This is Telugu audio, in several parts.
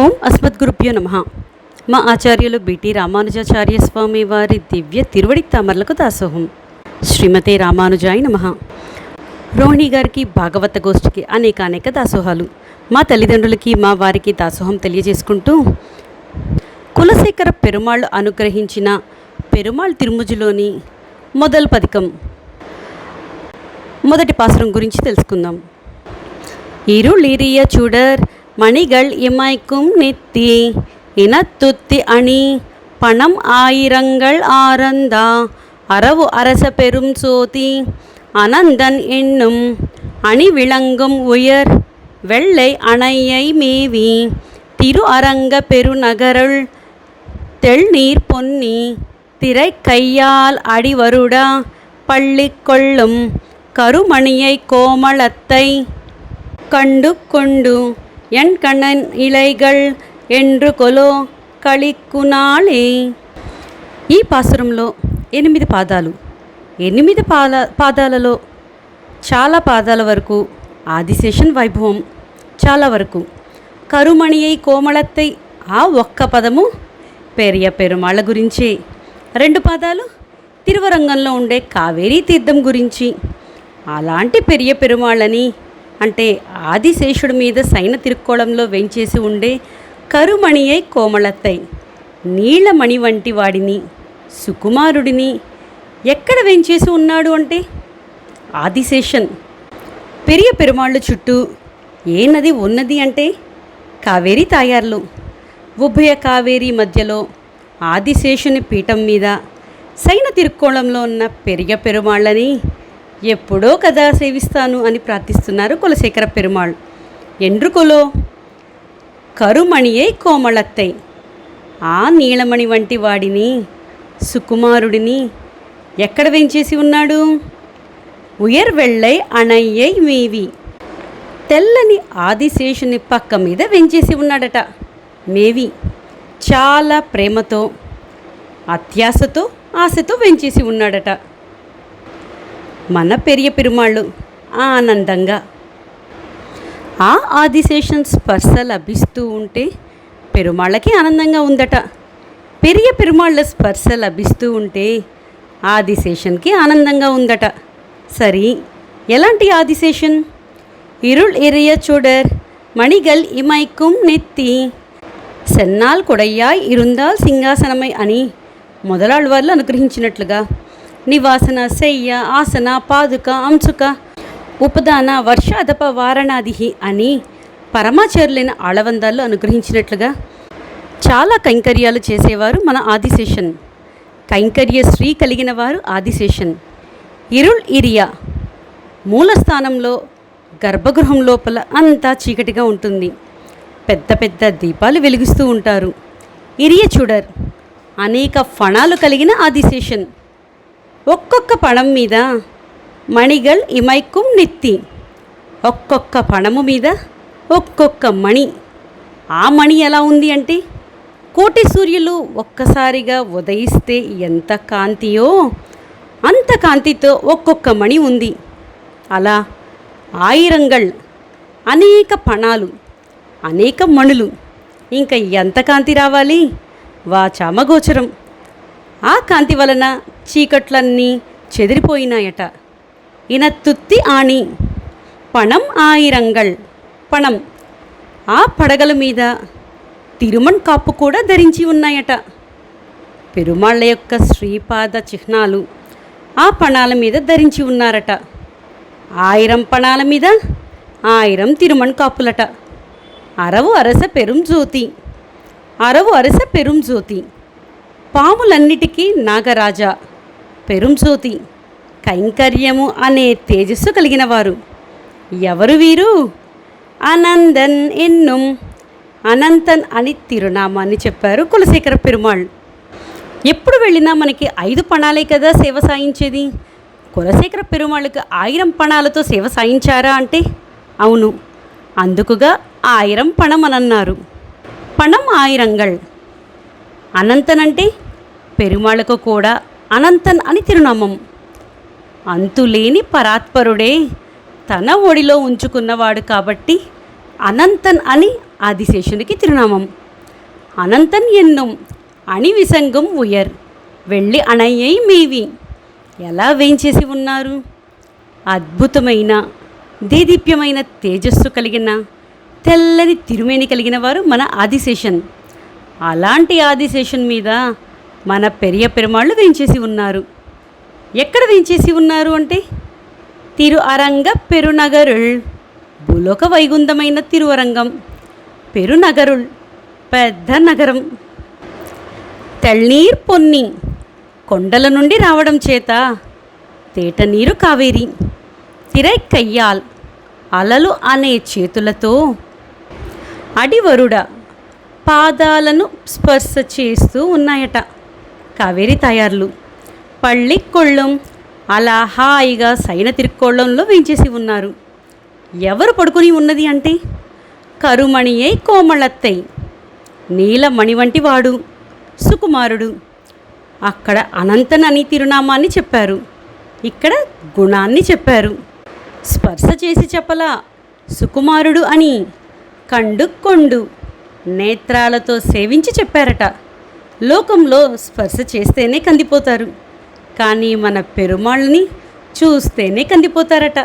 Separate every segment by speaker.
Speaker 1: ఓం అస్మద్గురుభ్యో నమ. మా ఆచార్యులు బిటి రామానుజాచార్య స్వామి వారి దివ్య తిరువడి తామర్లకు దాసోహం. శ్రీమతే రామానుజాయ నమ. రోహిణి గారికి భాగవత గోష్ఠికి అనేక అనేక దాసోహాలు. మా తల్లిదండ్రులకి మా వారికి దాసోహం తెలియజేసుకుంటూ కులశేఖర పెరుమాళ్ళు అనుగ్రహించిన పెరుమాళ్ తిరుముజులోని మొదల్ పథకం మొదటి పాసురం గురించి తెలుసుకుందాం. ఈరు లీరియ చూడర్ மணிகள் இமைக்கும் நித்தி இனத்துத்தி அணி பணம் ஆயிரங்கள் ஆரந்தா அரவு அரச பெரும் சோதி அனந்தன் என்னும் அணி விளங்கும் உயர் வெள்ளை அணையை மேவி திரு அரங்க பெருநகருள் தெள்நீர் பொன்னி திரை கையால் அடிவருடா பள்ளி கொள்ளும் கருமணியை கோமளத்தை கண்டு கொண்டு ఎన్ కణన్ ఇలైగల్ ఎండ్రు కొలో కళిక్కునాళే ఈ పాసురంలో ఎనిమిది పాదాలు ఎనిమిది పాద పాదాలలో చాలా పాదాల వరకు ఆదిశేషన్ వైభవం చాలా వరకు కరుమణియై కోమళత్తై ఆ ఒక్క పదము పెరియ పెరుమాళ్ళ గురించి రెండు పాదాలు తిరువరంగంలో ఉండే కావేరీ తీర్థం గురించి అలాంటి పెరియ పెరుమాళ్ళని అంటే ఆదిశేషుడి మీద సైన తిరుక్కోళంలో వెంచేసి ఉండే కరుమణియై కోమలత్తై నీళ్ళమణి వంటి వాడిని సుకుమారుడిని ఎక్కడ వెంచేసి ఉన్నాడు అంటే ఆదిశేషన్. పెరియ పెరుమాళ్ళు చుట్టూ ఏ నది ఉన్నది అంటే కావేరీ తాయార్లు. ఉభయ కావేరీ మధ్యలో ఆదిశేషుని పీఠం మీద సైన తిరుక్కోళంలో ఉన్న పెరియ పెరుమాళ్ళని ఎప్పుడో కదా సేవిస్తాను అని ప్రార్థిస్తున్నారు కులశేఖర పెరుమాళ్. ఎండ్రుకులో కరుమణియే కోమళత్తై. ఆ నీలమణి వంటి వాడిని సుకుమారుడిని ఎక్కడ వెంచేసి ఉన్నాడు? ఉయర్ వెళ్ళై అణయ్యై మేవి. తెల్లని ఆదిశేషుని పక్క మీద వెంచేసి ఉన్నాడట మేవి. చాలా ప్రేమతో అత్యాశతో ఆశతో వెంచేసి ఉన్నాడట. మన పెరియ పెరుమాళ్ళు. ఆనందంగా. ఆ ఆదిశేషన్ స్పర్శ లభిస్తూ ఉంటే పెరుమాళ్ళకి ఆనందంగా ఉందట. పెరియ పెరుమాళ్ళ స్పర్శ లభిస్తూ ఉంటే ఆదిశేషన్కి ఆనందంగా ఉందట. సరి ఎలాంటి ఆదిశేషన్ ఇరుள் ఎరియ చూడర్ మణిగల్ ఇమైకుం నెత్తి. సెన్నాల్ కొడయ్యాయ్ ఇరుందాల్ సింహాసనమై అని మొదలాళ్ళవార్లు అనుగ్రహించినట్లుగా. నివాసన శయ్య ఆసన పాదుక అంశుక ఉపదాన వర్షాదప వారణాదిహి అని పరమాచారులైన ఆళవందాలు అనుగ్రహించినట్లుగా చాలా కైంకర్యాలు చేసేవారు మన ఆదిశేషన్. కైంకర్య శ్రీ కలిగిన వారు ఆదిశేషన్. ఇరుల్ ఇరియా మూలస్థానంలో గర్భగృహం లోపల అంతా చీకటిగా ఉంటుంది. పెద్ద పెద్ద దీపాలు వెలిగిస్తూ ఉంటారు. ఇరియ చూడర్ అనేక ఫణాలు కలిగిన ఆదిశేషన్. ఒక్కొక్క పణం మీద మణిగల్ ఇమైకుం నెత్తి. ఒక్కొక్క పణము మీద ఒక్కొక్క మణి. ఆ మణి ఎలా ఉంది అంటే కోటి సూర్యులు ఒక్కసారిగా ఉదయిస్తే ఎంత కాంతియో అంత కాంతితో ఒక్కొక్క మణి ఉంది. అలా ఆయిరంగల్ అనేక పణాలు అనేక మణులు. ఇంకా ఎంత కాంతి రావాలి? వాచామగోచరం. ఆ కాంతి వలన చీకట్లన్నీ చెదిరిపోయినాయట. ఇనత్తుత్తి ఆణి పణం ఆయిరంగల్ పణం ఆ పడగల మీద తిరుమణ్ కాపు కూడా ధరించి ఉన్నాయట. పెరుమాళ్ళ యొక్క శ్రీపాద చిహ్నాలు ఆ పణాల మీద ధరించి ఉన్నారట. ఆయిరం పణాల మీద ఆయిరం తిరుమణ్ కాపులట. అరవు అరస పెరుం జ్యోతి అరవు అరస పెరుం జ్యోతి. పాములన్నిటికీ నాగరాజా పెరుంజ్యోతి కైంకర్యము అనే తేజస్సు కలిగిన వారు ఎవరు వీరు? అనందన్ ఎన్నుం అనంతన్ అని తిరునామాన్ని చెప్పారు కులశేఖర పెరుమాళ్. ఎప్పుడు వెళ్ళినా మనకి ఐదు పణాలే కదా సేవ సాయించేది? కులశేఖర పెరుమాళ్ళకు ఆయిరం పణాలతో సేవ సాయించారా అంటే? అవును అందుకుగా ఆయిరం పణం అనన్నారు. పణం ఆయిరంగల్ అనంతనంటే పెరుమాళ్ళకు కూడా అనంతన్ అని తిరునామం. అంతులేని పరాత్పరుడే తన ఒడిలో ఉంచుకున్నవాడు కాబట్టి అనంతన్ అని ఆదిశేషునికి తిరునామం. అనంతన్ ఎన్నుం అణివిసంగం ఉయర్ వెళ్ళి అణయ్యై మీవి. ఎలా వేంచేసి ఉన్నారు? అద్భుతమైన దేదీప్యమైన తేజస్సు కలిగిన తెల్లని తిరుమేని కలిగిన వారు మన ఆదిశేషన్. అలాంటి ఆదిశేషన్ మీద మన పెరియ పెరుమాళ్ళు దించేసి ఉన్నారు. ఎక్కడ వేంచేసి ఉన్నారు అంటే? తిరు అరంగ పెరునగరుల్ భూలోక వైగుంధమైన తిరువరంగం పెరునగరుల్ పెద్ద నగరం. తెళ్ళనీర్ పొన్ని కొండల నుండి రావడం చేత తేట నీరు కావేరి తిరై కయ్యాల్ అలలు అనే చేతులతో అడివరుడ పాదాలను స్పర్శ చేస్తూ ఉన్నాయట. కావేరి తయారులు. పళ్ళిక్కొళ్ళం అలా హాయిగా సైన తిరుక్కోళ్ళంలో వేంచేసి ఉన్నారు. ఎవరు పడుకుని ఉన్నది అంటే? కరుమణియై కోమళత్తై నీలమణి వంటి వాడు సుకుమారుడు. అక్కడ అనంతనని తిరునామాన్ని చెప్పారు. ఇక్కడ గుణాన్ని చెప్పారు. స్పర్శ చేసి చెప్పలా సుకుమారుడు అని కండు కొండు నేత్రాలతో సేవించి చెప్పారట. లోకంలో స్పర్శ చేస్తేనే కందిపోతారు కానీ మన పెరుమాళ్ళని చూస్తేనే కందిపోతారట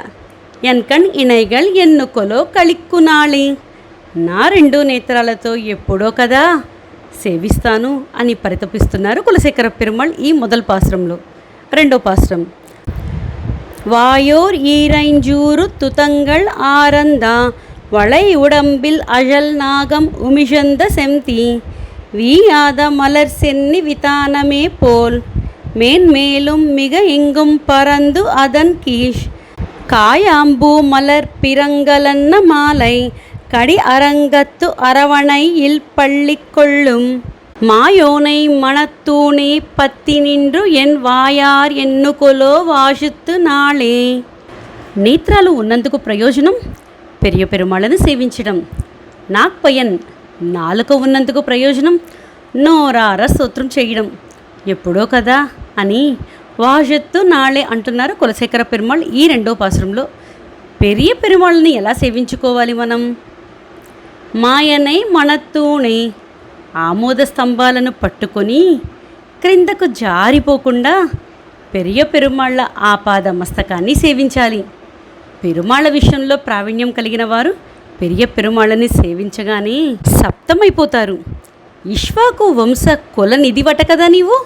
Speaker 1: ఎన్కణ్ ఇనైగల్ ఎన్నుకొలో కళిక్కునాళి నా రెండు నేత్రాలతో ఎప్పుడో కదా సేవిస్తాను అని పరితపిస్తున్నారు కులశేఖర పెరుమాళ్ ఈ మొదల్ పాశ్రంలో రెండో పాశ్రం வாயோர் ஈரைஞ்சூறு துதங்கள் ஆரந்தா வளை உடம்பில் அழல் நாகம் உமிழந்த செம்தி வீயாத மலர் சென்னி விதானமே போல் மேன்மேலும் மிக எங்கும் பறந்து அதன் கீழ் காயாம்பூ மலர் பிறங்கலன்ன மாலை கடி அரங்கத்து அரவணையில் பள்ளி கொள்ளும் மாயோனை மணத்தூணே பத்தி நின்று ఎన్ వాయార్ ఎన్నుకొలో వాషుత్తు నాళే నేత్రాలు ఉన్నందుకు ప్రయోజనం పెరియ పెరుమాళ్ళను సేవించడం నాక్పయన్ నాలుక ఉన్నందుకు ప్రయోజనం? నోరార స్తోత్రం చేయడం. ఎప్పుడో కదా అని వాజెత్తు నాళే అంటున్నారు కులశేఖర పెరుమాళ్ ఈ రెండో పాసురంలో. పెరియ పెరుమాళ్ళని ఎలా సేవించుకోవాలి మనం? మాయనై మనతూనే ఆమోద స్తంభాలను పట్టుకొని క్రిందకు జారిపోకుండా పెరియ పెరుమాళ్ళ ఆపాద మస్తకాన్ని సేవించాలి. పెరుమాళ్ళ విషయంలో ప్రావీణ్యం కలిగిన వారు పెరియ పెరుమాళ్ళని సేవించగానే సప్తమైపోతారు. ఇష్వాకు వంశ కుల నిధివట కదా నీవు?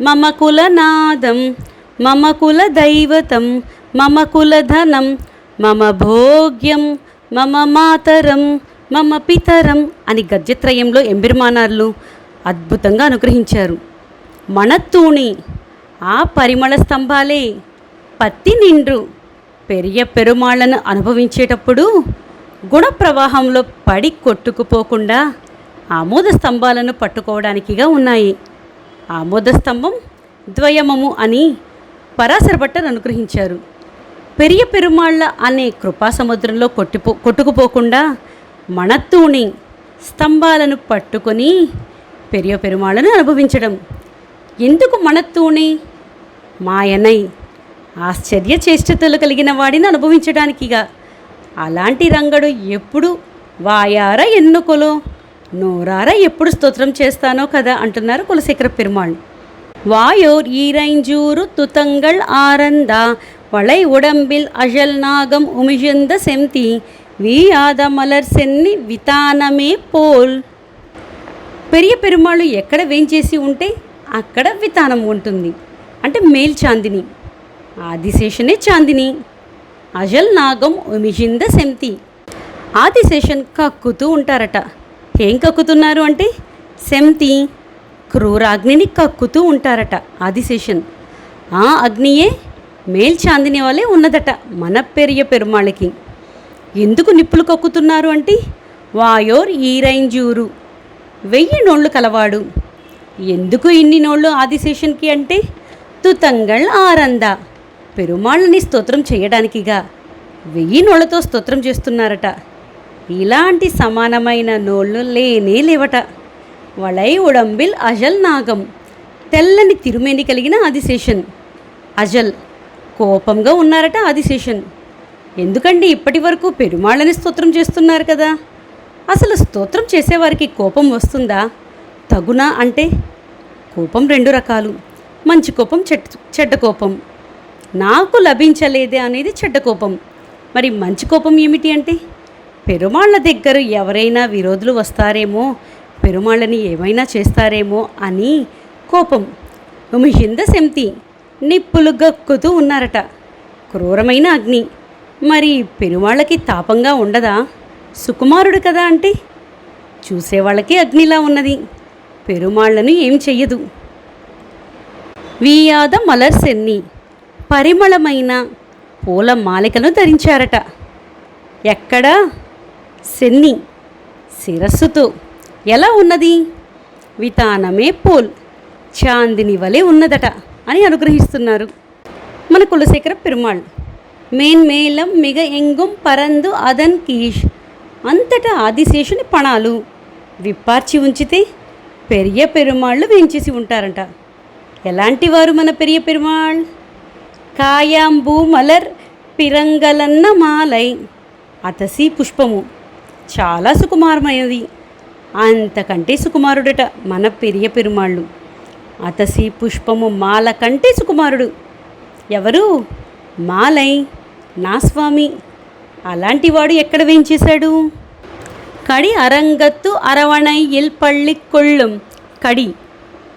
Speaker 1: మమ కుల నాదం మమ కుల దైవతం మమ కుల ధనం మమ భోగ్యం మమ మాతరం మమ పితరం అని గద్యత్రయంలో ఎంబిర్మానార్లు అద్భుతంగా అనుగ్రహించారు. మణత్తూణి ఆ పరిమళ స్తంభాలే పత్తి నిండ్రు పెరియ పెరుమాళ్ళను అనుభవించేటప్పుడు గుణ ప్రవాహంలో పడి కొట్టుకుపోకుండా ఆమోద స్తంభాలను పట్టుకోవడానికిగా ఉన్నాయి. ఆమోద స్తంభం ద్వయమము అని పరాశర భట్టర్ అనుగ్రహించారు. పెరియ పెరుమాళ్ళ అనే కృపా సముద్రంలో కొట్టిపో కొట్టుకుపోకుండా మణత్తూణి స్తంభాలను పట్టుకొని పెరియ పెరుమాళ్ళను అనుభవించడం. ఎందుకు మణత్తూణి మాయనై ఆశ్చర్య చేష్టతలు కలిగిన వాడిని అనుభవించడానికిగా అలాంటి రంగడు ఎప్పుడు వాయార ఎన్నుకొలో నోరార ఎప్పుడు స్తోత్రం చేస్తానో కదా అంటున్నారు కులశేఖర పెరుమాళ్ வாயோர் ஈரைஞ்சூறு துத்தங்கள் ஆரந்தா வளை உடம்பில் அழல் நாகம் உமிழ்ந்த செம்தி வீயாத மலர் சென்னி వితానమే పోల్ పెరియ పెరుమాళ్ళు ఎక్కడ వేంచేసి ఉంటే అక్కడ వితానం ఉంటుంది అంటే మేల్ చాందిని ఆదిశేషనే చాందిని అజల్ నాగం ఉమిజింద సెంతి. ఆదిశేషన్ కక్కుతూ ఉంటారట. ఏం కక్కుతున్నారు అంటే? సెంతి క్రూరాగ్నిని కక్కుతూ ఉంటారట ఆదిశేషన్ ఆ అగ్నియే మేల్చాందిని వలె ఉన్నదట మన పెరియ పెరుమాళకి. ఎందుకు నిప్పులు కక్కుతున్నారు అంటే? వాయోర్ ఈరైంజూరు వెయ్యి నోళ్ళు కలవాడు. ఎందుకు ఇన్ని నోళ్ళు ఆదిశేషన్కి అంటే? తుతంగళ్ ఆరంద పెరుమాళ్ళని స్తోత్రం చేయడానికిగా వెయ్యి నోళ్ళతో స్తోత్రం చేస్తున్నారట. ఇలాంటి సమానమైన నోళ్ళు లేనే లేవట. వళై ఉడంబిల్ అజల్ నాగం తెల్లని తిరుమేని కలిగిన ఆదిశేషన్. అజల్ కోపంగా ఉన్నారట ఆదిశేషన్. ఎందుకండి ఇప్పటి వరకు పెరుమాళ్ళని స్తోత్రం చేస్తున్నారు కదా? అసలు స్తోత్రం చేసేవారికి కోపం వస్తుందా? తగునా అంటే కోపం రెండు రకాలు. మంచి కోపం చెడ్ చెడ్డ కోపం. నాకు లభించలేదే అనేది చెడ్డ కోపం. మరి మంచి కోపం ఏమిటి అంటే పెరుమాళ్ళ దగ్గర ఎవరైనా విరోధులు వస్తారేమో పెరుమాళ్ళని ఏమైనా చేస్తారేమో అని కోపం. హింద శంతి నిప్పులు గక్కుతూ ఉన్నారట. క్రూరమైన అగ్ని. మరి పెరుమాళ్ళకి తాపంగా ఉండదా? సుకుమారుడు కదా అంటే చూసేవాళ్ళకి అగ్నిలా ఉన్నది. పెరుమాళ్ళను ఏం చెయ్యదు. వీయాద మలర్ సెన్ని పరిమళమైన పూల మాలికను ధరించారట. ఎక్కడ? సెన్ని శిరస్సుతో. ఎలా ఉన్నది? వితానమే పోల్. చాందిని వలె ఉన్నదట అని అనుగ్రహిస్తున్నారు. మన కులశేఖర పెరుమాళ్. మేన్మేలం మిగ ఎంగుం పరందు అదన్ కీష్. అంతటా ఆదిశేషుని పణాలు. విప్పార్చి ఉంచితే పెరియ పెరుమాళ్ళు వేంచేసి ఉంటారంట. ఎలాంటి వారు మన పెరియ పెరుమాళ్? కాయాంబు మలర్ పిరంగలన్న మాలై. అతసి పుష్పము. చాలా సుకుమారమైనది. అంతకంటే సుకుమారుడట మన పెరియ పెరుమాళ్ళు. అతసి పుష్పము మాల కంటే సుకుమారుడు. ఎవరు? మాలై. నా స్వామి. అలాంటివాడు ఎక్కడ వేయించేశాడు కడి అరంగత్తు అరవణై ఇల్పళ్ళి కొళ్ళం కడి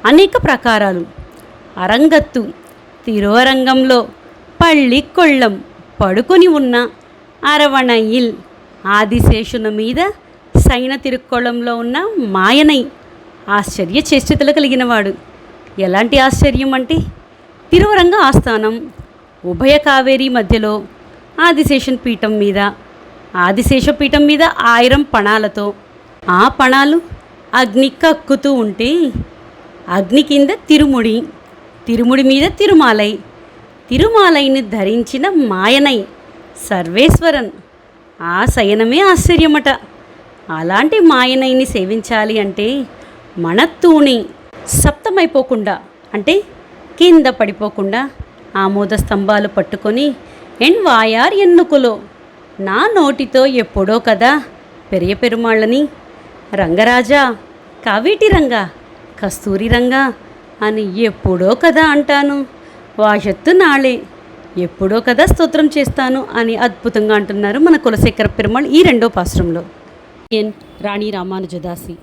Speaker 1: అనేక ప్రకారాలు. అరంగత్తు తిరోరంగంలో పళ్ళి కొళ్ళం పడుకొని ఉన్న అరవణయిల్ ఆదిశేషుని మీద సైన తిరుక్కోళంలో ఉన్న మాయనై ఆశ్చర్య చేష్టతలు కలిగినవాడు. ఎలాంటి ఆశ్చర్యం అంటే తిరువరంగ ఆస్థానం ఉభయ కావేరి మధ్యలో ఆదిశేషన్ పీఠం మీద ఆదిశేష పీఠం మీద ఆయిరం పణాలతో ఆ పణాలు అగ్ని కక్కుతూ ఉంటే అగ్ని కింద తిరుముడి తిరుముడి మీద తిరుమాలై తిరుమాలైని ధరించిన మాయనై సర్వేశ్వరన్. ఆ శయనమే ఆశ్చర్యమట. అలాంటి మాయనైని సేవించాలి అంటే మనత్తూని సప్తమైపోకుండా అంటే కింద పడిపోకుండా ఆమోద స్తంభాలు పట్టుకొని ఎన్ వాయార్ ఎన్నుకులో నా నోటితో ఎప్పుడో కదా పెరియ పెరుమాళ్ళని. రంగరాజా కావేటి రంగా కస్తూరి రంగా అని ఎప్పుడో కదా అంటాను. వాషత్తు నాళే. ఎప్పుడో కదా స్తోత్రం చేస్తాను అని అద్భుతంగా అంటున్నారు మన కులశేఖర పెరుమాళ్ ఈ రెండో పాశ్రంలో. ఎన్. రాణి రామానుజదాసి.